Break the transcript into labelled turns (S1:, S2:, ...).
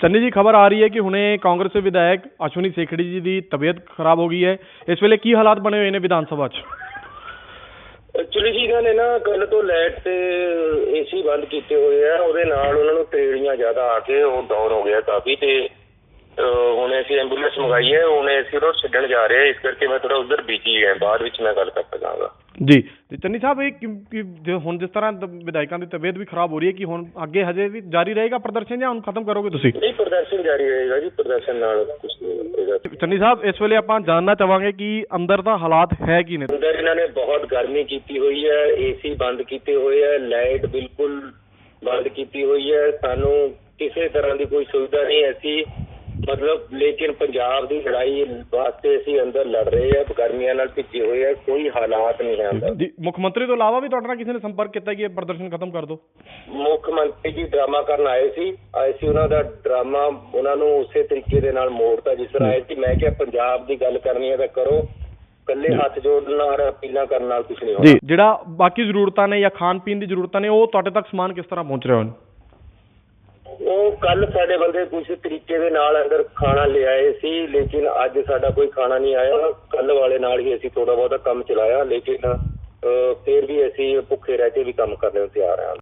S1: ਚੰਨੀ ਜੀ ਖਬਰ ਆ ਰਹੀ ਹੈ ਕਿ ਹੁਣੇ ਕਾਂਗਰਸ ਦੇ ਵਿਧਾਇਕ ਅਸ਼ਵਨੀ ਸੇਖੜੀ ਜੀ ਦੀ ਤਬੀਅਤ ਖਰਾਬ ਹੋ ਗਈ ਹੈ ਇਸ ਵੇਲੇ ਕੀ ਹਾਲਾਤ ਬਣੇ ਹੋਏ ਨੇ ਵਿਧਾਨ ਸਭਾ 'ਚ
S2: ਐਕਚੁਅਲੀ ਜੀ ਇਹਨਾਂ ਨੇ ਨਾ ਕੱਲ ਤੋਂ ਲਾਈਟ ਤੇ ਏਸੀ ਬੰਦ ਕੀਤੇ ਹੋਏ ਆ ਉਹਦੇ ਨਾਲ ਉਹਨਾਂ ਨੂੰ ਤੇੜੀਆਂ ਜ਼ਿਆਦਾ ਆ ਕੇ ਉਹ ਡਾਊਨ ਹੋ ਗਿਆ ਕਾਫੀ ਤੇ ਹੁਣ ਅਸੀਂ ਐਂਬੂਲੈਂਸ ਮੰਗਾਈ ਹੈ ਹੁਣ ਅਸੀਂ ਉਹ ਛੱਡਣ ਜਾ ਰਹੇ ਹਾਂ। ਇਸ ਕਰਕੇ ਮੈਂ ਥੋੜਾ ਉਧਰ ਬਿਜ਼ੀ ਹਾਂ। ਬਾਅਦ ਵਿੱਚ ਮੈਂ ਗੱਲ ਕਰ ਸਕਾਂਗਾ।
S1: ਜੀ। ਤੇ ਚੰਨੀ ਸਾਹਿਬ ਇਹ ਕਿ- ਕਿ ਜੇ ਹੁਣ ਜਿਸ ਤਰ੍ਹਾਂ ਦ- ਵਿਧਾਇਕਾਂ ਦੀ ਤਬੀਅਤ ਵੀ ਖਰਾਬ ਹੋ ਰਹੀ ਹੈ ਕਿ ਹੁਣ ਅੱਗੇ ਹਜੇ ਵੀ ਜਾਰੀ ਰਹੇਗਾ ਪ੍ਰਦਰਸ਼ਨ ਜਾਂ ਹੁਣ ਖਤਮ ਕਰੋਗੇ ਤੁਸੀਂ?
S2: ਨਹੀਂ ਪ੍ਰਦਰਸ਼ਨ ਜਾਰੀ ਰਹੇਗਾ ਜੀ। ਪ੍ਰਦਰਸ਼ਨ ਨਾਲ ਕੁਝ ਨਹੀਂ ਹੋਏਗਾ।
S1: ਚੰਨੀ ਸਾਹਿਬ ਇਸ ਵੇਲੇ ਆਪਾਂ ਜਾਣਨਾ ਚਾਹਾਂਗੇ ਕਿ ਅੰਦਰ ਦਾ ਹਾਲਾਤ ਹੈ ਕੀ ਨੇ?
S2: ਅੰਦਰ ਇਹਨਾਂ ਨੇ ਬਹੁਤ ਗਰਮੀ ਕੀਤੀ ਹੋਈ ਹੈ। ਏਸੀ ਬੰਦ ਕੀਤੇ ਹੋਏ ਹੈ। ਲਾਈਟ ਬਿਲਕੁਲ ਬੰਦ ਕੀਤੀ ਹੋਈ ਹੈ। ਸਾਨੂੰ ਕਿਸੇ ਤਰ੍ਹਾਂ ਦੀ ਕੋਈ ਸੁਵਿਧਾ ਨਹੀਂ ਐਸੀ ਮਤਲਬ ਲੇਕਿਨ ਪੰਜਾਬ ਦੀ ਲੜਾਈ ਵਾਸਤੇ ਅਸੀਂ ਅੰਦਰ ਲੜ ਰਹੇ ਹਾਂ ਗਰਮੀਆਂ ਨਾਲ ਭਿੱਜੇ ਹੋਏ ਆ ਕੋਈ ਹਾਲਾਤ ਨਹੀਂ ਹੈ ਅੰਦਰ।
S1: ਜੀ ਮੁੱਖ ਮੰਤਰੀ ਤੋਂ ਇਲਾਵਾ ਵੀ ਤੁਹਾਡੇ ਨਾਲ ਕਿਸੇ ਨੇ ਸੰਪਰਕ ਕੀਤਾ ਕਿ ਇਹ ਪ੍ਰਦਰਸ਼ਨ ਖਤਮ ਕਰ ਦਿਓ?
S2: ਮੁੱਖ ਮੰਤਰੀ ਜੀ ਡਰਾਮਾ ਕਰਨ ਆਏ ਸੀ ਆਏ ਸੀ ਉਹਨਾਂ ਦਾ ਡਰਾਮਾ ਉਹਨਾਂ ਨੂੰ ਉਸੇ ਤਰੀਕੇ ਦੇ ਨਾਲ ਮੋੜਤਾ ਜਿਸ ਤਰ੍ਹਾਂ ਆਏ ਸੀ ਮੈਂ ਕਿਹਾ ਪੰਜਾਬ ਦੀ ਗੱਲ ਕਰਨੀ ਹੈ ਤਾਂ ਕਰੋ ਕੱਲੇ ਹੱਥ ਜੋੜਨ ਨਾਲ ਅਪੀਲਾਂ ਕਰਨ ਨਾਲ ਕੁਝ ਨਹੀਂ ਹੋਣਾ।
S1: ਜੀ ਜਿਹੜਾ ਬਾਕੀ ਜ਼ਰੂਰਤਾਂ ਨੇ ਜਾਂ ਖਾਣ ਪੀਣ ਦੀ ਜ਼ਰੂਰਤਾਂ ਨੇ ਉਹ ਤੁਹਾਡੇ ਤੱਕ ਸਮਾਨ ਕਿਸ ਤਰ੍ਹਾਂ ਪਹੁੰਚ ਰਿਹਾ ਹਨ
S2: ਉਹ ਕੱਲ ਸਾਡੇ ਬੰਦੇ ਕੁਝ ਤਰੀਕੇ ਦੇ ਨਾਲ ਅੰਦਰ ਖਾਣਾ ਲਿਆਏ ਸੀ, ਲੇਕਿਨ ਅੱਜ ਸਾਡਾ ਕੋਈ ਖਾਣਾ ਨਹੀਂ ਆਇਆ। ਕੱਲ ਵਾਲੇ ਨਾਲ ਹੀ ਅਸੀਂ ਥੋੜਾ ਬਹੁਤਾ ਕੰਮ ਚਲਾਇਆ, ਲੇਕਿਨ ਫੇਰ ਵੀ ਅਸੀਂ ਭੁੱਖੇ ਰਹਿ ਕੇ ਵੀ ਕੰਮ ਕਰਨ ਨੂੰ ਤਿਆਰ ਹਾਂ।